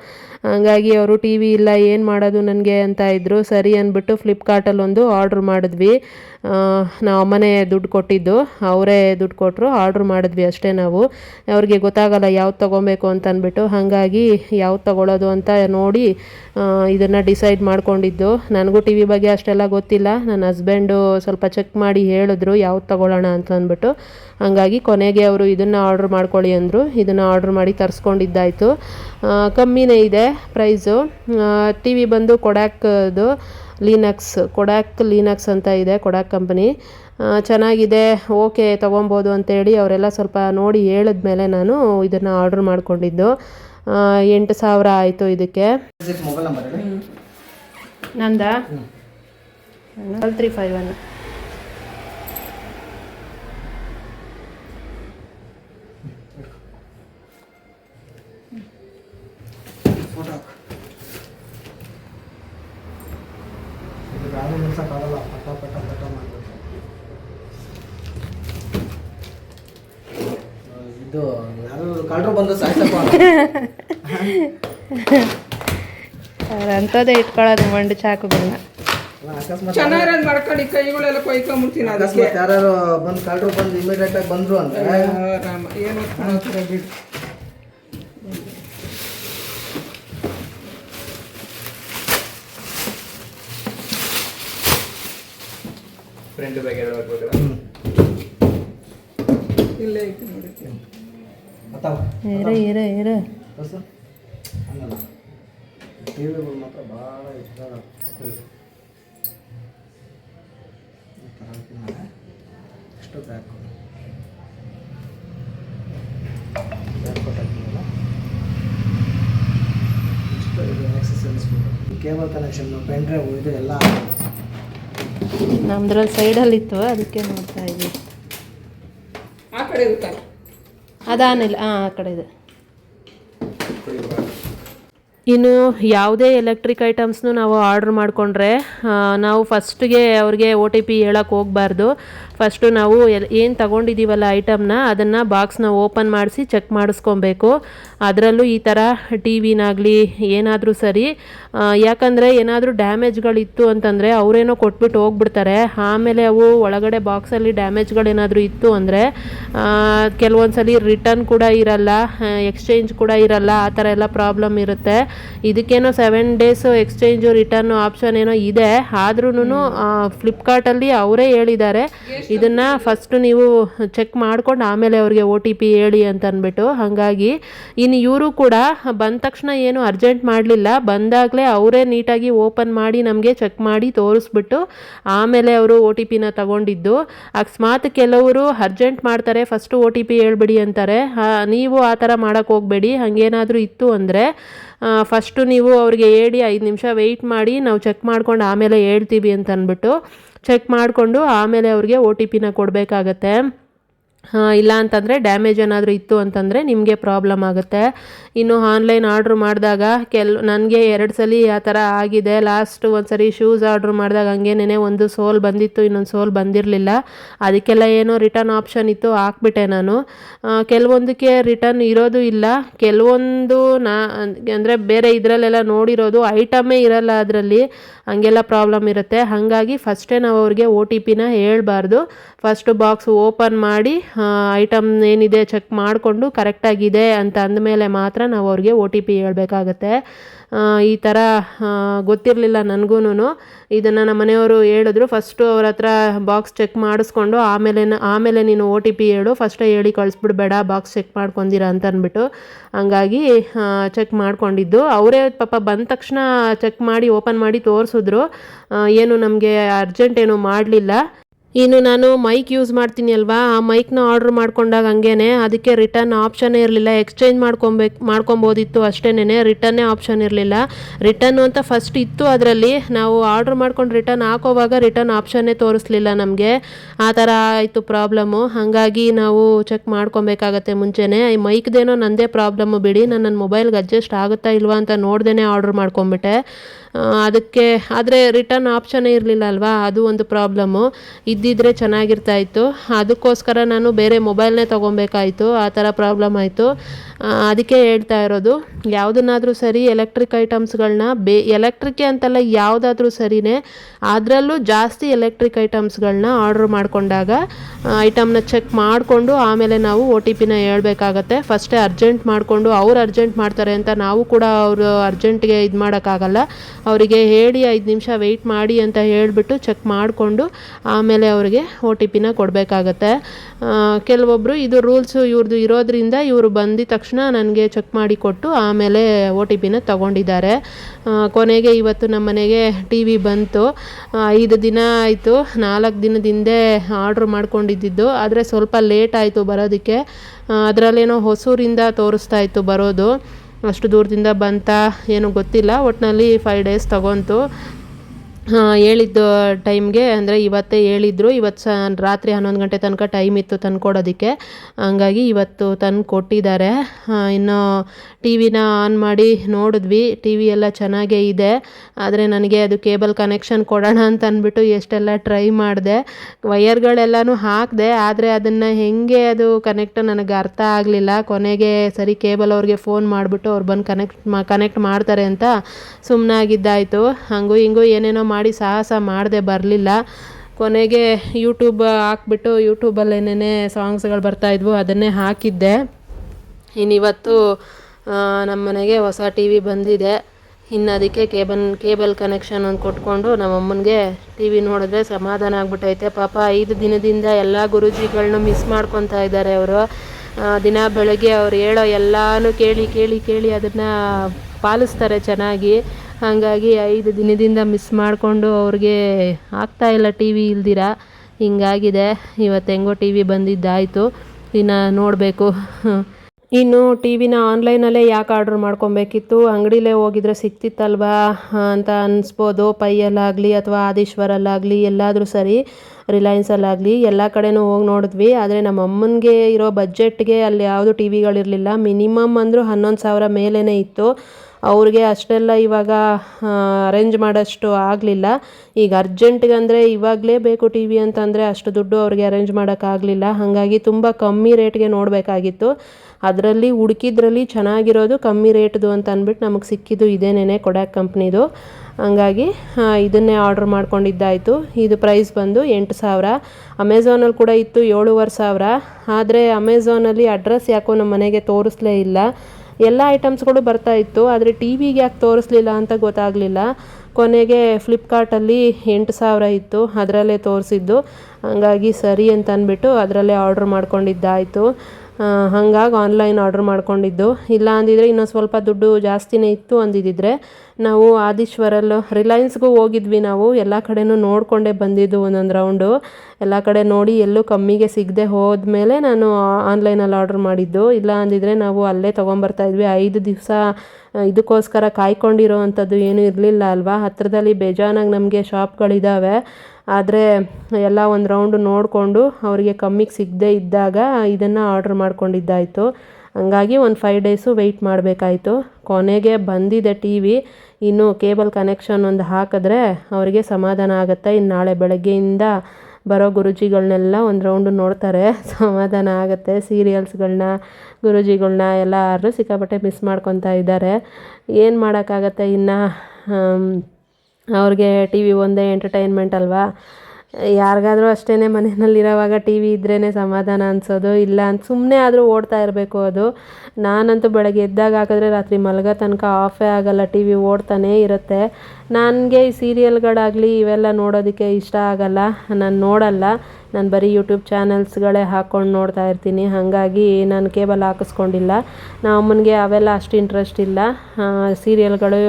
Speaker 1: ಹಂಗಾಗಿ ಅವರು ಟಿ ವಿ ಇಲ್ಲ, ಏನು ಮಾಡೋದು ನನಗೆ ಅಂತ ಇದ್ದರು ಸರಿ ಅಂದ್ಬಿಟ್ಟು ಫ್ಲಿಪ್ಕಾರ್ಟಲ್ಲಿ ಒಂದು ಆರ್ಡ್ರ್ ಮಾಡಿದ್ವಿ. ನಾವು ಅಮ್ಮನೆ ದುಡ್ಡು ಕೊಟ್ಟಿದ್ದು. ಅವರೇ ದುಡ್ಡು ಕೊಟ್ಟರು ಆರ್ಡ್ರ್ ಮಾಡಿದ್ವಿ ಅಷ್ಟೇ ನಾವು. ಅವ್ರಿಗೆ ಗೊತ್ತಾಗಲ್ಲ ಯಾವ್ದು ತೊಗೊಬೇಕು ಅಂತ ಅಂದ್ಬಿಟ್ಟು. ಹಾಗಾಗಿ ಯಾವ್ದು ತೊಗೊಳೋದು ಅಂತ ನೋಡಿ ಇದನ್ನು ಡಿಸೈಡ್ ಮಾಡ್ಕೊಂಡಿದ್ದು. ನನಗೂ ಟಿ ವಿ ಬಗ್ಗೆ ಅಷ್ಟೆಲ್ಲ ಗೊತ್ತಿಲ್ಲ. ನನ್ನ ಹಸ್ಬೆಂಡು ಸ್ವಲ್ಪ ಚೆಕ್ ಮಾಡಿ ಹೇಳಿದ್ರು, ಯಾವ್ದು ತೊಗೊಳ್ಳೋಣ ಅಂತ ಅಂದ್ಬಿಟ್ಟು. ಹಾಗಾಗಿ ಕೊನೆಗೆ ಅವರು ಇದನ್ನು ಆರ್ಡ್ರ್ ಮಾಡ್ಕೊಳ್ಳಿ ಅಂದರು. ಇದನ್ನು ಆರ್ಡ್ರ್ ಮಾಡಿ ತರಿಸ್ಕೊಂಡಿದ್ದಾಯಿತು. ಕಮ್ಮಿನೇ ಇದೆ. ಪ್ರೈಸು ಟಿ ವಿ ಬಂದು ಕೊಡಾಕ್ದು ಲೀನಕ್ಸ್ ಕೊಡಾಕ್ ಲೀನಕ್ಸ್ ಅಂತ ಇದೆ ಕೊಡಾಕ್ ಕಂಪನಿ ಚೆನ್ನಾಗಿದೆ ಓಕೆ ತೊಗೊಬೋದು ಅಂತೇಳಿ ಅವರೆಲ್ಲ ಸ್ವಲ್ಪ ನೋಡಿ ಹೇಳಿದ ಮೇಲೆ ನಾನು ಇದನ್ನು ಆರ್ಡ್ರ್ ಮಾಡ್ಕೊಂಡಿದ್ದು. ಎಂಟು ಸಾವಿರ ಆಯಿತು ಇದಕ್ಕೆ. ನಂದಾ? ತ್ರೀ ಫೈವ್ ಒನ್
Speaker 2: ಯಾರು ನಿಲ್ಸಕ್ಕಾಗಲ್ಲ ಪಟ ಪಟ ಪಟ ಮಾಡಬೇಕು ಇದು ಯಾರು ಕಳ್ಳರು ಬಂದು ಸಾಯ್ಸಪ್ಪ
Speaker 1: ಅಂಥದ್ದೇ ಇಟ್ಕೊಳ್ಳೋದು ಮಂಡು ಚಾಕುಗಳನ್ನ
Speaker 2: ಬಂದ
Speaker 3: ಚೆನ್ನಾಗಿ ಮಾಡ್ಕೊಂಡು ಈ ಕೈಗಳೆಲ್ಲ ಕೊಯ್ಕೊಂಬಿಡ್ತೀನಿ ಅದಕ್ಕೆ.
Speaker 2: ಯಾರು ಬಂದು ಕಳ್ಳರು ಬಂದು ಇಮಿಡಿಯೇಟ್ ಆಗಿ ಬಂದ್ರು ಅಂತ
Speaker 3: ರಾಮ ಏನು ಮಾಡ್ತಾರೆ ಬಿಡು
Speaker 4: ಫ್ರೆಂಡ್ ಬಗ್ಗೆ ಹೇಳ್ಬೇಕು
Speaker 3: ಇಲ್ಲೇ ಐತೆ ನೋಡಿ
Speaker 2: ಅತ್ತಾವ
Speaker 1: ಇರ ಇರ ಇರ.
Speaker 2: ಮಾತ್ರ ಭಾಳ ಇಷ್ಟ ಬ್ಯಾಕ್ ಇಷ್ಟು ಇದು accessories cable connection pen drive ಇದು ಎಲ್ಲ
Speaker 1: ನಮ್ದ್ರಲ್ಲಿ ಸೈಡಲ್ಲಿತ್ತು ಅದಕ್ಕೆ ನೋಡ್ತಾ ಇದ್ದೀವಿ.
Speaker 3: ಆ ಕಡೆ ಇರುತ್ತಾ
Speaker 1: ಅದಾನಿಲ್ಲ ಹಾಂ ಆ ಕಡೆ ಇದೆ ಇನ್ನು ಯಾವುದೇ ಎಲೆಕ್ಟ್ರಿಕ್ ಐಟಮ್ಸ್ನು ನಾವು ಆರ್ಡ್ರ್ ಮಾಡಿಕೊಂಡ್ರೆ ನಾವು ಫಸ್ಟ್ಗೆ ಅವ್ರಿಗೆ ಒ ಟಿ ಪಿ ಹೇಳಕ್ಕೆ ಹೋಗಬಾರ್ದು. ಫಸ್ಟು ನಾವು ಎಲ್, ಏನು ತಗೊಂಡಿದ್ದೀವಲ್ಲ ಐಟಮ್ನ ಅದನ್ನು ಬಾಕ್ಸ್ನ ಓಪನ್ ಮಾಡಿಸಿ ಚೆಕ್ ಮಾಡಿಸ್ಕೊಬೇಕು. ಅದರಲ್ಲೂ ಈ ಥರ ಟಿ ವಿನಾಗಲಿ ಏನಾದರೂ ಸರಿ ಯಾಕಂದರೆ ಏನಾದರೂ ಡ್ಯಾಮೇಜ್ಗಳಿತ್ತು ಅಂತಂದರೆ ಅವರೇನೋ ಕೊಟ್ಬಿಟ್ಟು ಹೋಗ್ಬಿಡ್ತಾರೆ. ಆಮೇಲೆ ಅವು ಒಳಗಡೆ ಬಾಕ್ಸಲ್ಲಿ ಡ್ಯಾಮೇಜ್ಗಳೇನಾದರೂ ಇತ್ತು ಅಂದರೆ ಕೆಲವೊಂದು ಸಲ ರಿಟರ್ನ್ ಕೂಡ ಇರಲ್ಲ ಎಕ್ಸ್ಚೇಂಜ್ ಕೂಡ ಇರಲ್ಲ, ಆ ಥರ ಎಲ್ಲ ಪ್ರಾಬ್ಲಮ್ ಇರುತ್ತೆ. ಇದಕ್ಕೇನೋ seven days exchange return option ಏನೋ ಇದೆ. ಆದ್ರೂ ಫ್ಲಿಪ್ಕಾರ್ಟಲ್ಲಿ ಅವರೇ ಹೇಳಿದ್ದಾರೆ. ಇದನ್ನು ಫಸ್ಟು ನೀವು ಚೆಕ್ ಮಾಡ್ಕೊಂಡು ಆಮೇಲೆ ಅವ್ರಿಗೆ ಓ ಟಿ ಪಿ ಹೇಳಿ ಅಂತ ಅಂದ್ಬಿಟ್ಟು ಹಾಗಾಗಿ ಇನ್ನು ಇವರು ಕೂಡ ಬಂದ ತಕ್ಷಣ ಏನು ಅರ್ಜೆಂಟ್ ಮಾಡಲಿಲ್ಲ. ಬಂದಾಗಲೇ ಅವರೇ ನೀಟಾಗಿ ಓಪನ್ ಮಾಡಿ ನಮಗೆ ಚೆಕ್ ಮಾಡಿ ತೋರಿಸ್ಬಿಟ್ಟು ಆಮೇಲೆ ಅವರು ಓ ಟಿ ಪಿನ ತಗೊಂಡಿದ್ದು. ಅಕಸ್ಮಾತ್ ಕೆಲವರು ಅರ್ಜೆಂಟ್ ಮಾಡ್ತಾರೆ ಫಸ್ಟು ಓ ಟಿ ಪಿ ಹೇಳ್ಬಿಡಿ ಅಂತಾರೆ. ನೀವು ಆ ಥರ ಮಾಡೋಕ್ಕೆ ಹೋಗಬೇಡಿ. ಹಾಗೇನಾದರೂ ಇತ್ತು ಅಂದರೆ ಫಸ್ಟು ನೀವು ಅವ್ರಿಗೆ ಹೇಳಿ ಐದು ನಿಮಿಷ ವೆಯ್ಟ್ ಮಾಡಿ, ನಾವು ಚೆಕ್ ಮಾಡ್ಕೊಂಡು ಆಮೇಲೆ ಹೇಳ್ತೀವಿ ಅಂತ ಅಂದ್ಬಿಟ್ಟು ಚೆಕ್ ಮಾಡಿಕೊಂಡು ಆಮೇಲೆ ಅವ್ರಿಗೆ ಒ ಟಿ ಪಿನ ಕೊಡಬೇಕಾಗತ್ತೆ. ಇಲ್ಲ ಅಂತಂದರೆ ಡ್ಯಾಮೇಜ್ ಏನಾದರೂ ಇತ್ತು ಅಂತಂದರೆ ನಿಮಗೆ ಪ್ರಾಬ್ಲಮ್ ಆಗುತ್ತೆ. ಇನ್ನು ಆನ್ಲೈನ್ ಆರ್ಡ್ರ್ ಮಾಡಿದಾಗ ಕೆಲ್, ನನಗೆ ಎರಡು ಸಲ ಆ ಥರ ಆಗಿದೆ. ಲಾಸ್ಟ್ ಒಂದು ಸರಿ ಶೂಸ್ ಆರ್ಡ್ರ್ ಮಾಡಿದಾಗ ಹಂಗೇನೇ ಒಂದು ಸೋಲ್ ಬಂದಿತ್ತು, ಇನ್ನೊಂದು ಸೋಲ್ ಬಂದಿರಲಿಲ್ಲ. ಅದಕ್ಕೆಲ್ಲ ಏನೋ ರಿಟರ್ನ್ ಆಪ್ಷನ್ ಇತ್ತು, ಹಾಕ್ಬಿಟ್ಟೆ ನಾನು. ಕೆಲವೊಂದಕ್ಕೆ ರಿಟರ್ನ್ ಇರೋದು ಇಲ್ಲ. ಕೆಲವೊಂದು ನಾ, ಅಂದರೆ ಬೇರೆ ಇದರಲ್ಲೆಲ್ಲ ನೋಡಿರೋದು ಐಟಮೇ ಇರಲ್ಲ ಅದರಲ್ಲಿ. ಹಂಗೆಲ್ಲ ಪ್ರಾಬ್ಲಮ್ ಇರುತ್ತೆ. ಹಾಗಾಗಿ ಫಸ್ಟೇ ನಾವು ಅವ್ರಿಗೆ ಒ ಟಿ ಪಿನ ಹೇಳಬಾರ್ದು. ಫಸ್ಟು ಬಾಕ್ಸ್ ಓಪನ್ ಮಾಡಿ ಐಟಮ್ ಏನಿದೆ ಚೆಕ್ ಮಾಡಿಕೊಂಡು ಕರೆಕ್ಟಾಗಿದೆ ಅಂತ ಅಂದಮೇಲೆ ಮಾತ್ರ ನಾವು ಅವ್ರಿಗೆ ಒ ಟಿ ಪಿ ಹೇಳಬೇಕಾಗತ್ತೆ. ಈ ಥರ ಗೊತ್ತಿರಲಿಲ್ಲ ನನಗೂ ಇದನ್ನು ನಮ್ಮ ಮನೆಯವರು ಹೇಳಿದ್ರು. ಫಸ್ಟು ಅವ್ರ ಹತ್ರ ಬಾಕ್ಸ್ ಚೆಕ್ ಮಾಡಿಸ್ಕೊಂಡು ಆಮೇಲೆ ಆಮೇಲೆ ನೀನು ಒ ಟಿ ಪಿ ಹೇಳು. ಫಸ್ಟೇ ಹೇಳಿ ಕಳಿಸ್ಬಿಡ್ಬೇಡ ಬಾಕ್ಸ್ ಚೆಕ್ ಮಾಡ್ಕೊಂಡಿರ ಅಂತ ಅಂದ್ಬಿಟ್ಟು ಹಂಗಾಗಿ ಚೆಕ್ ಮಾಡ್ಕೊಂಡಿದ್ದು. ಅವರೇ ಪಾಪ ಬಂದ ತಕ್ಷಣ ಚೆಕ್ ಮಾಡಿ ಓಪನ್ ಮಾಡಿ ತೋರಿಸಿದ್ರು. ಏನು ನಮಗೆ ಅರ್ಜೆಂಟ್ ಏನು ಮಾಡಲಿಲ್ಲ. ಇನ್ನು ನಾನು ಮೈಕ್ ಯೂಸ್ ಮಾಡ್ತೀನಿ ಅಲ್ವಾ? ಆ ಮೈಕ್ನ ಆರ್ಡ್ರ್ ಮಾಡ್ಕೊಂಡಾಗ ಹಂಗೇನೆ, ಅದಕ್ಕೆ ರಿಟರ್ನ್ ಆಪ್ಷನ್ನೇ ಇರಲಿಲ್ಲ. ಎಕ್ಸ್ಚೇಂಜ್ ಮಾಡ್ಕೊಬೇಕು, ಮಾಡ್ಕೊಬೋದಿತ್ತು ಅಷ್ಟೇನೆ ರಿಟರ್ನೇ ಆಪ್ಷನ್ ಇರಲಿಲ್ಲ. ರಿಟರ್ನು ಅಂತ ಫಸ್ಟ್ ಇತ್ತು ಅದರಲ್ಲಿ. ನಾವು ಆರ್ಡ್ರ್ ಮಾಡ್ಕೊಂಡು ರಿಟರ್ನ್ ಹಾಕೋವಾಗ ರಿಟರ್ನ್ ಆಪ್ಷನ್ನೇ ತೋರಿಸ್ಲಿಲ್ಲ ನಮಗೆ. ಆ ಥರ ಆಯಿತು ಪ್ರಾಬ್ಲಮ್ಮು ಹಾಗಾಗಿ ನಾವು ಚೆಕ್ ಮಾಡ್ಕೊಬೇಕಾಗತ್ತೆ ಮುಂಚೆನೇ. ಈ ಮೈಕ್ದೇನೋ ನನ್ನದೇ ಪ್ರಾಬ್ಲಮ್ಮು ಬಿಡಿ. ನಾನು ನನ್ನ ಮೊಬೈಲ್ಗೆ ಅಡ್ಜಸ್ಟ್ ಆಗುತ್ತಾ ಇಲ್ವಾ ಅಂತ ನೋಡ್ದೇ ಆರ್ಡ್ರ್ ಮಾಡ್ಕೊಂಬಿಟ್ಟೆ. ಅದಕ್ಕೆ, ಆದರೆ ರಿಟರ್ನ್ ಆಪ್ಷನ್ ಇರಲಿಲ್ಲ ಅಲ್ವಾ? ಅದು ಒಂದು ಪ್ರಾಬ್ಲಮ್ಮು ಇದ್ದಿದ್ದು ಇದ್ದಿದ್ರೆ ಚೆನ್ನಾಗಿರ್ತಾಯಿತ್ತು. ಅದಕ್ಕೋಸ್ಕರ ನಾನು ಬೇರೆ ಮೊಬೈಲ್ನೇ ತೊಗೊಬೇಕಾಯಿತು ಆ ಥರ ಪ್ರಾಬ್ಲಮ್ ಆಯಿತು. ಅದಕ್ಕೆ ಹೇಳ್ತಾ ಇರೋದು, ಯಾವುದನ್ನಾದರೂ ಸರಿ ಎಲೆಕ್ಟ್ರಿಕ್ ಐಟಮ್ಸ್ಗಳನ್ನ ಬೇ ಎಲೆಕ್ಟ್ರಿಕ್ ಅಂತಲ್ಲ ಯಾವುದಾದ್ರೂ ಸರಿನೇ ಅದರಲ್ಲೂ ಜಾಸ್ತಿ ಎಲೆಕ್ಟ್ರಿಕ್ ಐಟಮ್ಸ್ಗಳನ್ನ ಆರ್ಡ್ರ್ ಮಾಡಿಕೊಂಡಾಗ ಐಟಮ್ನ ಚೆಕ್ ಮಾಡಿಕೊಂಡು ಆಮೇಲೆ ನಾವು ಒ ಟಿ ಪಿನ ಹೇಳ್ಬೇಕಾಗತ್ತೆ. ಫಸ್ಟೇ ಅರ್ಜೆಂಟ್ ಮಾಡಿಕೊಂಡು ಅವ್ರು ಅರ್ಜೆಂಟ್ ಮಾಡ್ತಾರೆ ಅಂತ ನಾವು ಕೂಡ ಅವರು ಅರ್ಜೆಂಟ್ಗೆ ಇದು ಮಾಡೋಕ್ಕಾಗಲ್ಲ. ಅವರಿಗೆ ಹೇಳಿ ಐದು ನಿಮಿಷ ವೆಯ್ಟ್ ಮಾಡಿ ಅಂತ ಹೇಳಿಬಿಟ್ಟು ಚೆಕ್ ಮಾಡಿಕೊಂಡು ಆಮೇಲೆ ಅವರಿಗೆ ಒ ಟಿ ಪಿನ ಕೊಡಬೇಕಾಗತ್ತೆ. ಕೆಲವೊಬ್ಬರು ಇದು ರೂಲ್ಸು ಇವ್ರದ್ದು ಇರೋದ್ರಿಂದ ಇವರು ಬಂದಿದ ತಕ್ಷಣ ನನಗೆ ಚೆಕ್ ಮಾಡಿ ಕೊಟ್ಟು ಆಮೇಲೆ ಓ ಟಿ ಪಿನ ತಗೊಂಡಿದ್ದಾರೆ. ಕೊನೆಗೆ ಇವತ್ತು ನಮ್ಮ ಮನೆಗೆ ಟಿ ವಿ ಬಂತು. ಐದು ದಿನ ಆಯಿತು. ನಾಲ್ಕು ದಿನದ ಹಿಂದೆ ಆರ್ಡ್ರ್ ಮಾಡ್ಕೊಂಡಿದ್ದಿದ್ದು. ಆದರೆ ಸ್ವಲ್ಪ ಲೇಟ್ ಆಯಿತು ಬರೋದಕ್ಕೆ. ಅದರಲ್ಲೇನೋ ಹೊಸೂರಿಂದ ತೋರಿಸ್ತಾ ಇತ್ತು ಬರೋದು. ಅಷ್ಟು ದೂರದಿಂದ ಬಂತ ಏನೂ ಗೊತ್ತಿಲ್ಲ. ಒಟ್ಟಿನಲ್ಲಿ ಫೈವ್ ಡೇಸ್ ತಗೊಂತು. ಹೇಳಿದ್ದು ಟೈಮ್ಗೆ, ಅಂದರೆ ಇವತ್ತೇ ಹೇಳಿದ್ರು, ಇವತ್ತು ಸ, ರಾತ್ರಿ ಹನ್ನೊಂದು ಗಂಟೆ ತನಕ ಟೈಮ್ ಇತ್ತು ತಂದ್ಕೊಡೋದಕ್ಕೆ. ಹಂಗಾಗಿ ಇವತ್ತು ತಂದು ಕೊಟ್ಟಿದ್ದಾರೆ. ಇನ್ನು ಟಿ ವಿನ ಆನ್ ಮಾಡಿ ನೋಡಿದ್ವಿ. ಟಿ ವಿ ಎಲ್ಲ ಚೆನ್ನಾಗೇ ಇದೆ. ಆದರೆ ನನಗೆ ಅದು ಕೇಬಲ್ ಕನೆಕ್ಷನ್ ಕೊಡೋಣ ಅಂತ ಅಂದ್ಬಿಟ್ಟು ಎಷ್ಟೆಲ್ಲ ಟ್ರೈ ಮಾಡಿದೆ. ವಯರ್ಗಳೆಲ್ಲನೂ ಹಾಕಿದೆ, ಆದರೆ ಅದನ್ನು ಹೆಂಗೆ ಅದು ಕನೆಕ್ಟ್ ನನಗೆ ಅರ್ಥ ಆಗಲಿಲ್ಲ. ಕೊನೆಗೆ ಸರಿ ಕೇಬಲ್ ಅವ್ರಿಗೆ ಫೋನ್ ಮಾಡಿಬಿಟ್ಟು ಅವ್ರು ಬಂದು ಕನೆಕ್ಟ್ ಮಾ, ಕನೆಕ್ಟ್ ಮಾಡ್ತಾರೆ ಅಂತ ಸುಮ್ಮನಾಗಿದ್ದಾಯಿತು ಹಂಗೂ ಹಿಂಗೂ ಏನೇನೋ ಮಾಡಿ ಸಾಹಸ ಮಾಡದೆ ಬರಲಿಲ್ಲ. ಕೊನೆಗೆ ಯೂಟ್ಯೂಬ್ ಹಾಕ್ಬಿಟ್ಟು ಯೂಟ್ಯೂಬಲ್ಲೇನೇ ಸಾಂಗ್ಸ್ಗಳು ಬರ್ತಾಯಿದ್ವು ಅದನ್ನೇ ಹಾಕಿದ್ದೆ. ಇನ್ನಿವತ್ತು ನಮ್ಮ ಮನೆಗೆ ಹೊಸ ಟಿ ವಿ ಬಂದಿದೆ. ಇನ್ನು ಅದಕ್ಕೆ ಕೇಬಲ್ ಕೇಬಲ್ ಕನೆಕ್ಷನ್ ಒಂದು ಕೊಟ್ಕೊಂಡು ನಮ್ಮ ಅಮ್ಮನಿಗೆ ಟಿ ವಿ ನೋಡಿದ್ರೆ ಸಮಾಧಾನ ಆಗ್ಬಿಟ್ಟೈತೆ ಪಾಪ ಐದು ದಿನದಿಂದ ಎಲ್ಲ ಗುರುಜಿಗಳನ್ನೂ ಮಿಸ್ ಮಾಡ್ಕೊತಾ ಇದ್ದಾರೆ ಅವರು. ದಿನ ಬೆಳಗ್ಗೆ ಅವ್ರು ಹೇಳೋ ಎಲ್ಲಾನು ಕೇಳಿ ಕೇಳಿ ಕೇಳಿ ಅದನ್ನು ಪಾಲಿಸ್ತಾರೆ ಚೆನ್ನಾಗಿ. ಹಾಗಾಗಿ ಐದು ದಿನದಿಂದ ಮಿಸ್ ಮಾಡಿಕೊಂಡು ಅವ್ರಿಗೆ ಆಗ್ತಾ ಇಲ್ಲ ಟಿ ವಿ ಇಲ್ದಿರ. ಹಿಂಗಾಗಿದೆ. ಇವತ್ತು ಹೆಂಗೋ ಟಿ ವಿ ಬಂದಿದ್ದಾಯಿತು. ಇನ್ನು ನೋಡಬೇಕು. ಇನ್ನು ಟಿ ವಿನ ಆನ್ಲೈನಲ್ಲೇ ಯಾಕೆ ಆರ್ಡ್ರ್ ಮಾಡ್ಕೊಬೇಕಿತ್ತು? ಅಂಗಡಿಲೇ ಹೋಗಿದ್ರೆ ಸಿಕ್ತಿತ್ತಲ್ವಾ ಅಂತ ಅನಿಸ್ಬೋದು. ಪೈಯಲ್ಲಾಗಲಿ ಅಥವಾ ಆದೀಶ್ವರಲ್ಲಾಗಲಿ, ಎಲ್ಲಾದರೂ ಸರಿ, ರಿಲಯನ್ಸಲ್ಲಾಗಲಿ, ಎಲ್ಲ ಕಡೆನೂ ಹೋಗಿ ನೋಡಿದ್ವಿ. ಆದರೆ ನಮ್ಮ ಅಮ್ಮನಿಗೆ ಇರೋ ಬಜೆಟ್ಗೆ ಅಲ್ಲಿ ಯಾವುದು ಟಿ ವಿಗಳಿರಲಿಲ್ಲ ಮಿನಿಮಮ್ ಅಂದರೂ ಹನ್ನೊಂದು ಸಾವಿರ ಮೇಲೇ ಇತ್ತು. ಅವ್ರಿಗೆ ಅಷ್ಟೆಲ್ಲ ಇವಾಗ ಅರೇಂಜ್ ಮಾಡೋಷ್ಟು ಆಗಲಿಲ್ಲ. ಈಗ ಅರ್ಜೆಂಟ್ಗಂದರೆ ಇವಾಗಲೇ ಬೇಕು ಟಿ ವಿ ಅಂತಂದರೆ ಅಷ್ಟು ದುಡ್ಡು ಅವ್ರಿಗೆ ಅರೇಂಜ್ ಮಾಡೋಕ್ಕಾಗಲಿಲ್ಲ ಹಾಗಾಗಿ ತುಂಬ ಕಮ್ಮಿ ರೇಟ್ಗೆ ನೋಡಬೇಕಾಗಿತ್ತು. ಅದರಲ್ಲಿ ಹುಡುಕಿದ್ರಲ್ಲಿ ಚೆನ್ನಾಗಿರೋದು ಕಮ್ಮಿ ರೇಟ್ದು ಅಂತ ಅಂದ್ಬಿಟ್ಟು ನಮಗೆ ಸಿಕ್ಕಿದ್ದು ಇದೇನೇನೆ ಕೊಡ್ಯಾಕ್ ಕಂಪ್ನಿದು ಹಂಗಾಗಿ ಇದನ್ನೇ ಆರ್ಡ್ರ್ ಮಾಡ್ಕೊಂಡಿದ್ದಾಯಿತು. ಇದು ಪ್ರೈಸ್ ಬಂದು ಎಂಟು ಸಾವಿರ. ಅಮೆಝಾನಲ್ಲಿ ಕೂಡ ಇತ್ತು ಏಳುವರೆ ಸಾವಿರ. ಆದರೆ ಅಮೆಝಾನಲ್ಲಿ ಅಡ್ರೆಸ್ ಯಾಕೋ ನಮ್ಮ ಮನೆಗೆ ತೋರಿಸ್ಲೇ ಇಲ್ಲ. ಎಲ್ಲ ಐಟಮ್ಸ್ಗಳು ಬರ್ತಾ ಇತ್ತು, ಆದರೆ ಟಿ ವಿಗೆ ಯಾಕೆ ತೋರಿಸ್ಲಿಲ್ಲ ಅಂತ ಗೊತ್ತಾಗಲಿಲ್ಲ. ಕೊನೆಗೆ ಫ್ಲಿಪ್ಕಾರ್ಟಲ್ಲಿ ಎಂಟು ಸಾವಿರ ಇತ್ತು, ಅದರಲ್ಲೇ ತೋರಿಸಿದ್ದು. ಹಂಗಾಗಿ ಸರಿ ಅಂತ ಅಂದ್ಬಿಟ್ಟು ಅದರಲ್ಲೇ ಆರ್ಡ್ರ್ ಮಾಡ್ಕೊಂಡಿದ್ದಾಯಿತು. ಹಂಗಾಗಿ ಆನ್ಲೈನ್ ಆರ್ಡ್ರ್ ಮಾಡ್ಕೊಂಡಿದ್ದು. ಇಲ್ಲ ಅಂದಿದ್ರೆ ಇನ್ನೊಂದು ಸ್ವಲ್ಪ ದುಡ್ಡು ಜಾಸ್ತಿನೇ ಇತ್ತು ಅಂದಿದ್ದಿದ್ರೆ ನಾವು ಆದೀಶ್ವರಲ್ಲೂ ರಿಲಯನ್ಸ್ಗೂ ಹೋಗಿದ್ವಿ ನಾವು, ಎಲ್ಲ ಕಡೆನೂ ನೋಡಿಕೊಂಡೇ ಬಂದಿದ್ದು ಒಂದೊಂದು ರೌಂಡು ಎಲ್ಲ ಕಡೆ ನೋಡಿ ಎಲ್ಲೂ ಕಮ್ಮಿಗೆ ಸಿಗದೆ ಹೋದ್ಮೇಲೆ ನಾನು ಆನ್ಲೈನಲ್ಲಿ ಆರ್ಡ್ರ್ ಮಾಡಿದ್ದು. ಇಲ್ಲ ಅಂದಿದ್ರೆ ನಾವು ಅಲ್ಲೇ ತೊಗೊಂಬರ್ತಾ ಇದ್ವಿ. ಐದು ದಿವಸ ಇದಕ್ಕೋಸ್ಕರ ಕಾಯ್ಕೊಂಡಿರೋ ಅಂಥದ್ದು ಏನೂ ಇರಲಿಲ್ಲ ಅಲ್ವಾ? ಹತ್ತಿರದಲ್ಲಿ ಬೇಜಾನಾಗಿ ನಮಗೆ ಶಾಪ್ಗಳಿದ್ದಾವೆ ಆದರೆ ಎಲ್ಲ ಒಂದು ರೌಂಡು ನೋಡಿಕೊಂಡು ಅವರಿಗೆ ಕಮ್ಮಿಗೆ ಸಿಗದೇ ಇದ್ದಾಗ ಇದನ್ನು ಆರ್ಡ್ರ್ ಮಾಡ್ಕೊಂಡಿದ್ದಾಯಿತು. ಹಂಗಾಗಿ ಒಂದು ಫೈವ್ ಡೇಸು ವೆಯ್ಟ್ ಮಾಡಬೇಕಾಯಿತು. ಕೊನೆಗೆ ಬಂದಿದೆ ಟಿ ವಿ. ಇನ್ನು ಕೇಬಲ್ ಕನೆಕ್ಷನ್ ಒಂದು ಹಾಕಿದ್ರೆ ಅವರಿಗೆ ಸಮಾಧಾನ ಆಗುತ್ತೆ. ಇನ್ನು ನಾಳೆ ಬೆಳಗ್ಗೆಯಿಂದ ಬರೋ ಗುರುಜಿಗಳನ್ನೆಲ್ಲ ಒಂದು ರೌಂಡು ನೋಡ್ತಾರೆ. [laughs] ಸಮಾಧಾನ ಆಗುತ್ತೆ. ಸೀರಿಯಲ್ಸ್ಗಳನ್ನ ಎಲ್ಲ ಎಲ್ಲರೂ ಸಿಕ್ಕಾಪಟ್ಟೆ ಮಿಸ್ ಮಾಡ್ಕೊತಾ ಇದ್ದಾರೆ. ಏನು ಮಾಡೋಕ್ಕಾಗತ್ತೆ ಇನ್ನು? ಅವ್ರಿಗೆ ಟಿ ವಿ ಒಂದೇ ಎಂಟರ್ಟೈನ್ಮೆಂಟ್ ಅಲ್ವಾ? ಯಾರಿಗಾದ್ರೂ ಅಷ್ಟೇ ಮನೆಯಲ್ಲಿರೋವಾಗ ಟಿ ವಿ ಇದ್ರೇ ಸಮಾಧಾನ ಅನಿಸೋದು, ಇಲ್ಲ ಅಂತ ಸುಮ್ಮನೆ ಆದರೂ ಓಡ್ತಾ ಇರಬೇಕು ಅದು. ನಾನಂತೂ ಬೆಳಗ್ಗೆ ಎದ್ದಾಗ ಹಾಕಿದ್ರೆ ರಾತ್ರಿ ಮಲಗೋ ತನಕ ಆಫೇ ಆಗಲ್ಲ ಟಿ ವಿ ಓಡ್ತಾನೇ ಇರುತ್ತೆ. ನನಗೆ ಈ ಸೀರಿಯಲ್ಗಳಾಗಲಿ ಇವೆಲ್ಲ ನೋಡೋದಕ್ಕೆ ಇಷ್ಟ ಆಗಲ್ಲ, ನಾನು ನೋಡಲ್ಲ. ನಾನು ಬರೀ ಯೂಟ್ಯೂಬ್ ಚಾನಲ್ಸ್ಗಳೇ ಹಾಕ್ಕೊಂಡು ನೋಡ್ತಾ ಇರ್ತೀನಿ, ಹಾಗಾಗಿ ನಾನು ಕೇಬಲ್ ಹಾಕಿಸ್ಕೊಂಡಿಲ್ಲ. ನಮ್ಮ ಅಮ್ಮನಿಗೆ ಅವೆಲ್ಲ ಅಷ್ಟು ಇಂಟ್ರೆಸ್ಟ್ ಇಲ್ಲ. ಸೀರಿಯಲ್ಗಳು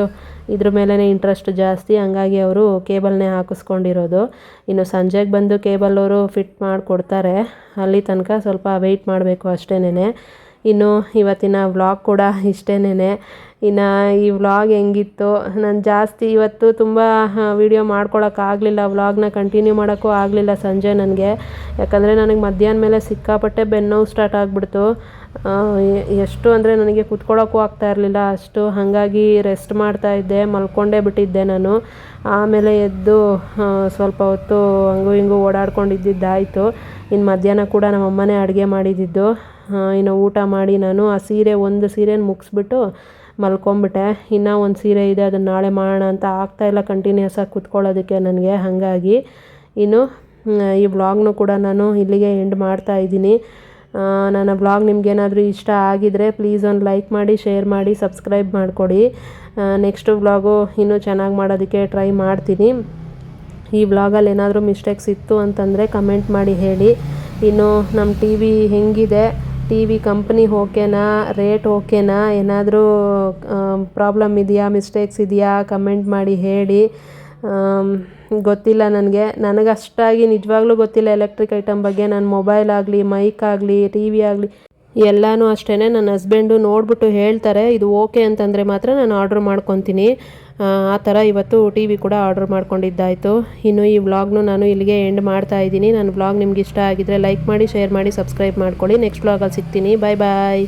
Speaker 1: ಇದ್ರ ಮೇಲೇ ಇಂಟ್ರೆಸ್ಟ್ ಜಾಸ್ತಿ. ಹಂಗಾಗಿ ಅವರು ಕೇಬಲ್ನೇ ಹಾಕಿಸ್ಕೊಂಡಿರೋದು. ಇನ್ನು ಸಂಜೆಗೆ ಬಂದು ಕೇಬಲ್ ಅವರು ಫಿಟ್ ಮಾಡಿಕೊಡ್ತಾರೆ ಅಲ್ಲಿ ತನಕ ಸ್ವಲ್ಪ ವೆಯ್ಟ್ ಮಾಡಬೇಕು ಅಷ್ಟೇನೆ ಇನ್ನು ಇವತ್ತಿನ ವ್ಲಾಗ್ ಕೂಡ ಇಷ್ಟೇನೆ ಇನ್ನು ಈ ವ್ಲಾಗ್ ಹೆಂಗಿತ್ತು, ನಾನು ಜಾಸ್ತಿ ಇವತ್ತು ತುಂಬ ವಿಡಿಯೋ ಮಾಡ್ಕೊಳಕ್ಕಾಗಲಿಲ್ಲ ವ್ಲಾಗ್ನ ಕಂಟಿನ್ಯೂ ಮಾಡೋಕ್ಕೂ ಆಗಲಿಲ್ಲ ಸಂಜೆ ನನಗೆ. ಯಾಕಂದರೆ ನನಗೆ ಮಧ್ಯಾಹ್ನ ಮೇಲೆ ಸಿಕ್ಕಾಪಟ್ಟೆ ಬೆನ್ನೋವು ಸ್ಟಾರ್ಟ್ ಆಗಿಬಿಡ್ತು. ಎಷ್ಟು ಅಂದರೆ ನನಗೆ ಕುತ್ಕೊಳ್ಳೋಕ್ಕೂ ಆಗ್ತಾ ಇರಲಿಲ್ಲ, ಅಷ್ಟು ಹಾಗಾಗಿ ರೆಸ್ಟ್ ಮಾಡ್ತಾ ಇದ್ದೆ, ಮಲ್ಕೊಂಡೇ ಬಿಟ್ಟಿದ್ದೆ ನಾನು. ಆಮೇಲೆ ಎದ್ದು ಸ್ವಲ್ಪ ಹೊತ್ತು ಹಂಗೂ ಹಿಂಗೂ ಓಡಾಡ್ಕೊಂಡಿದ್ದಾಯಿತು ಇನ್ನು ಮಧ್ಯಾಹ್ನ ಕೂಡ ನಮ್ಮ ಅಮ್ಮನೇ ಅಡುಗೆ ಮಾಡಿದ್ದಿದ್ದು ಇನ್ನು ಊಟ ಮಾಡಿ ನಾನು ಆ ಸೀರೆ, ಒಂದು ಸೀರೆನ ಮುಗಿಸ್ಬಿಟ್ಟು ಮಲ್ಕೊಂಬಿಟ್ಟೆ. ಇನ್ನೂ ಒಂದು ಸೀರೆ ಇದೆ, ಅದನ್ನು ನಾಳೆ ಮಾಡೋಣ ಅಂತ ಆಗ್ತಾಯಿಲ್ಲ ಕಂಟಿನ್ಯೂಸ್ ಆಗಿ ಕುತ್ಕೊಳ್ಳೋದಕ್ಕೆ ನನಗೆ, ಹಾಗಾಗಿ. ಇನ್ನು ಈ ವ್ಲಾಗ್ನು ಕೂಡ ನಾನು ಇಲ್ಲಿಗೆ ಎಂಡ್ ಮಾಡ್ತಾ ಇದ್ದೀನಿ. ನನ್ನ ವ್ಲಾಗ್ ನಿಮಗೇನಾದರೂ ಇಷ್ಟ ಆಗಿದರೆ ಪ್ಲೀಸ್ ಒಂದು ಲೈಕ್ ಮಾಡಿ ಶೇರ್ ಮಾಡಿ ಸಬ್ಸ್ಕ್ರೈಬ್ ಮಾಡಿಕೊಡಿ. ನೆಕ್ಸ್ಟು ವ್ಲಾಗು ಇನ್ನೂ ಚೆನ್ನಾಗಿ ಮಾಡೋದಕ್ಕೆ ಟ್ರೈ ಮಾಡ್ತೀನಿ. ಈ ವ್ಲಾಗಲ್ಲಿ ಏನಾದರೂ ಮಿಸ್ಟೇಕ್ಸ್ ಇತ್ತು ಅಂತಂದರೆ ಕಮೆಂಟ್ ಮಾಡಿ ಹೇಳಿ. ಇನ್ನು, ನಮ್ಮ ಟಿ ವಿ ಹೆಂಗಿದೆ? ಟಿ ವಿ ಕಂಪ್ನಿ ಓಕೆನಾ ರೇಟ್ ಓಕೆನಾ ಏನಾದರೂ ಪ್ರಾಬ್ಲಮ್ ಇದೆಯಾ ಮಿಸ್ಟೇಕ್ಸ್ ಇದೆಯಾ ಕಮೆಂಟ್ ಮಾಡಿ ಹೇಳಿ. ಗೊತ್ತಿಲ್ಲ ನನಗೆ. ನನಗೆ ಅಷ್ಟಾಗಿ ನಿಜವಾಗ್ಲೂ ಗೊತ್ತಿಲ್ಲ ಎಲೆಕ್ಟ್ರಿಕ್ ಐಟಮ್ ಬಗ್ಗೆ. ನನ್ನ ಮೊಬೈಲ್ ಆಗಲಿ ಮೈಕ್ ಆಗಲಿ, ಟಿ ವಿ ಆಗಲಿ, ಎಲ್ಲನೂ ಅಷ್ಟೇ ನನ್ನ ಹಸ್ಬೆಂಡು ನೋಡಿಬಿಟ್ಟು ಹೇಳ್ತಾರೆ, ಇದು ಓಕೆ ಅಂತಂದರೆ ಮಾತ್ರ ನಾನು ಆರ್ಡ್ರ್ ಮಾಡ್ಕೊತೀನಿ. ಆ ಥರ ಇವತ್ತು ಟಿ ವಿ ಕೂಡ ಆರ್ಡರ್ ಮಾಡ್ಕೊಂಡಿದ್ದಾಯಿತು. ಇನ್ನು ಈ ವ್ಲಾಗ್ನು ನಾನು ಇಲ್ಲಿಗೆ ಎಂಡ್ ಮಾಡ್ತಾ ಇದ್ದೀನಿ. ನನ್ನ ವ್ಲಾಗ್ ನಿಮ್ಗೆ ಇಷ್ಟ ಆಗಿದ್ರೆ ಲೈಕ್ ಮಾಡಿ, ಶೇರ್ ಮಾಡಿ, ಸಬ್ಸ್ಕ್ರೈಬ್ ಮಾಡ್ಕೊಳ್ಳಿ. ನೆಕ್ಸ್ಟ್ ವ್ಲಾಗಲ್ಲಿ ಸಿಗ್ತೀನಿ. ಬಾಯ್ ಬಾಯ್.